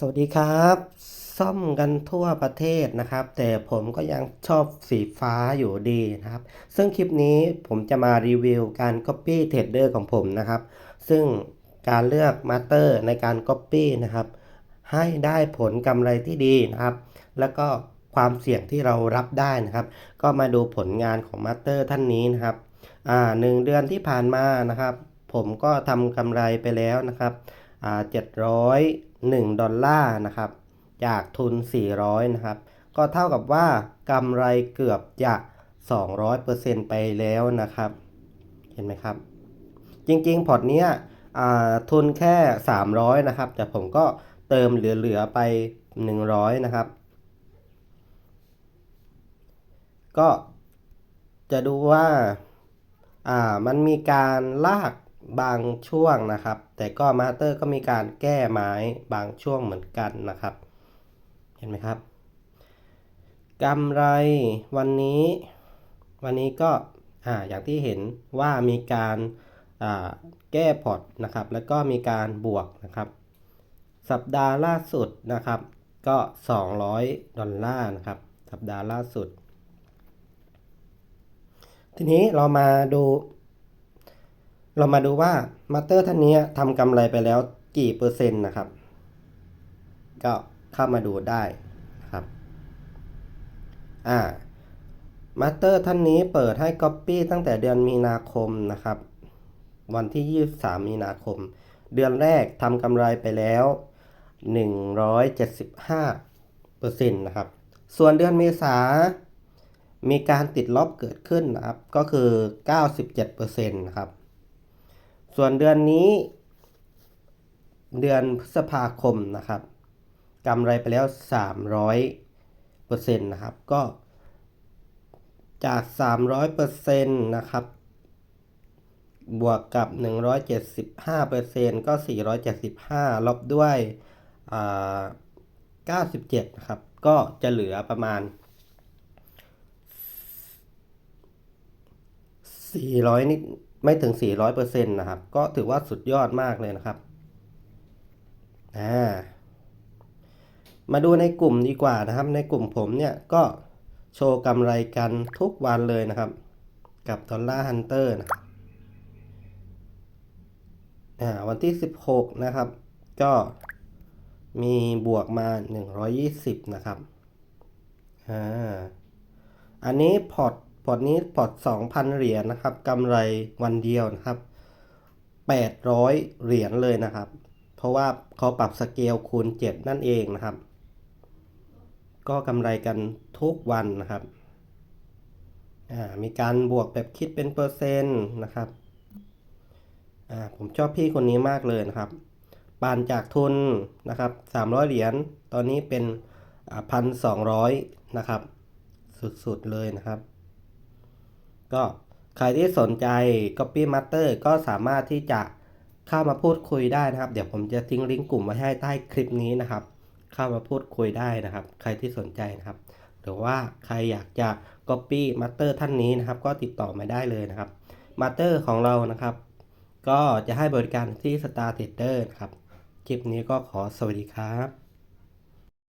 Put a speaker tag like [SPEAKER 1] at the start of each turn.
[SPEAKER 1] สวัสดีครับ ซ่อมกันทั่วประเทศนะครับ แต่ผมก็ยังชอบสีฟ้าอยู่ดีนะครับ ซึ่งคลิปนี้ผมจะมารีวิวการ Copy Trader ของผมนะครับ ซึ่งการเลือก Master ในการ Copy นะครับ ให้ได้ผลกำไรที่ดีนะครับ แล้วก็ความเสี่ยงที่เรารับได้นะครับ ก็มาดูผลงานของ Master ท่านนี้นะครับอ่าหนึ่งเดือนที่ผ่านมานะครับ ผมก็ทำกำไรไปแล้วนะครับ 701 ดอลลาร์นะครับ จากทุน 400 นะครับ ก็เท่ากับว่ากำไรเกือบจะ 200%ไปแล้วนะครับ เห็นไหมครับ จริงๆ พอร์ตเนี้ยทุนแค่ 300 นะครับ แต่ผมก็เติมเหลือๆไป 100 นะครับ ก็จะดูว่า อ่า มันมีการลาก บางช่วงนะครับ แต่ก็มาสเตอร์ก็มีการแก้ไม้บางช่วงเหมือนกันนะครับ เห็นไหมครับกำไรวันนี้ วันนี้ก็อ่าอย่างที่เห็นว่ามีการอ่าแก้พอร์ตนะครับ แล้วก็มีการบวกนะครับ สัปดาห์ล่าสุดนะครับ ก็ 200 ดอลลาร์นะครับ สัปดาห์ล่าสุด ทีนี้เรามาดู เรามาดูว่ามาสเตอร์ท่านนี้ทำกำไรไปแล้วกี่เปอร์เซ็นต์นะครับ ก็เข้ามาดูได้นะครับอ่ามาสเตอร์ท่านนี้เปิดให้ Copy ตั้งแต่เดือนมีนาคมนะครับ วันที่ 23 มีนาคม เดือนแรกทำกำไรไปแล้ว 175เปอร์เซ็นต์นะครับ ส่วนเดือนเมษามีการติดลบเกิดขึ้นนะครับ ก็คือ 97%นะครับ ส่วนเดือนนี้ เดือนพฤษภาคมนะครับกำไรไปแล้ว 300%นะครับ ก็จาก 300%นะครับ บวกกับ 175%ก็ 475 ลบด้วยอ่า97นะครับ ก็จะเหลือประมาณ 400นิด ไม่ถึง 400%นะครับ ก็ถือว่าสุดยอดมากเลยนะครับอ่ามาดูในกลุ่มดีกว่านะครับ ในกลุ่มผมเนี่ยก็โชว์กำไรกันทุกวันเลยนะครับ กับดอลลาร์ฮันเตอร์นะครับอ่าวันที่ 16 นะครับ ก็มีบวกมา 120 นะครับ อ่า อันนี้พอร์ต พอร์ตนี้พอร์ต2,000 เหรียญนะครับกำไรวันเดียวนะครับ800 เหรียญเลยนะครับ เพราะว่าเขาปรับสเกลคูณ 7 นั่นเองนะครับ ก็กำไรกันทุกวันนะครับ มีการบวกแบบคิดเป็นเปอร์เซ็นต์นะครับผมชอบพี่คนนี้มากเลยนะครับปานจากทุนนะครับ 300 เหรียญ ตอนนี้เป็นพันสองร้อยนะครับ สุดๆเลยนะครับ ก็ใครที่สนใจ Copy Master ก็สามารถที่จะเข้ามาพูดคุยได้นะครับ เดี๋ยวผมจะทิ้งลิงก์กลุ่มไว้ให้ใต้คลิปนี้นะครับ เข้ามาพูดคุยได้นะครับ ใครที่สนใจนะครับ หรือว่าใครอยากจะ Copy Master ท่านนี้นะครับ ก็ติดต่อมาได้เลยนะครับ Master ของเรานะครับ ก็จะให้บริการที่ Star Trader นะครับ คลิปนี้ก็ขอสวัสดีครับ